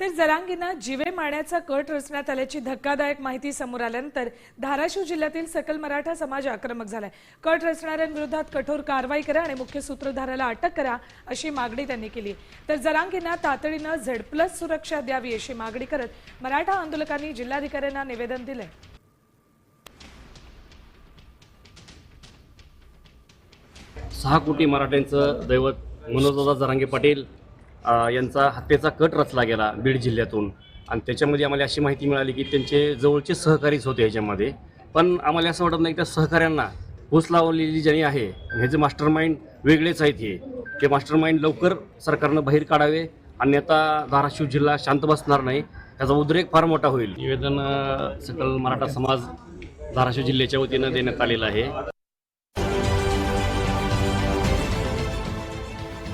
तर जरांगींना जीवे मारण्याचा कट रचण्यात आल्याची धक्कादायक माहिती समोर आल्यानंतर धाराशिव जिल्ह्यातील सकल मराठा समाज आक्रमक झालाय. कट रचणाऱ्यांविरोधात कठोर कारवाई करा आणि मुख्य सूत्रधाराला अटक करा अशी मागणी त्यांनी केली. तर जरांगींना तातडीनं झेड प्लस सुरक्षा द्यावी अशी मागणी करत मराठा आंदोलकांनी जिल्हाधिकाऱ्यांना निवेदन दिलंय. सहा कोटी मराठ्यांचं दैवत मनोजदादा जरांगे पाटील यांचा हत्येचा कट रचला गेला बीड जिल्ह्यातून. आणि त्याच्यामध्ये आम्हाला अशी माहिती मिळाली की त्यांचे जवळचे सहकारीच होते ह्याच्यामध्ये पण आम्हाला असं वाटत नाही त्या सहकाऱ्यांना घुस लावलेली ज्यांनी आहे ह्याचे मास्टर माइंड वेगळेच आहेत हे. ते मास्टर माइंड लवकर सरकारनं बाहेर काढावे अन्यथा धाराशिव जिल्हा शांत बसणार नाही. त्याचा उद्रेक फार मोठा होईल. निवेदन सकल मराठा समाज धाराशिव जिल्ह्याच्या वतीनं देण्यात आलेलं आहे.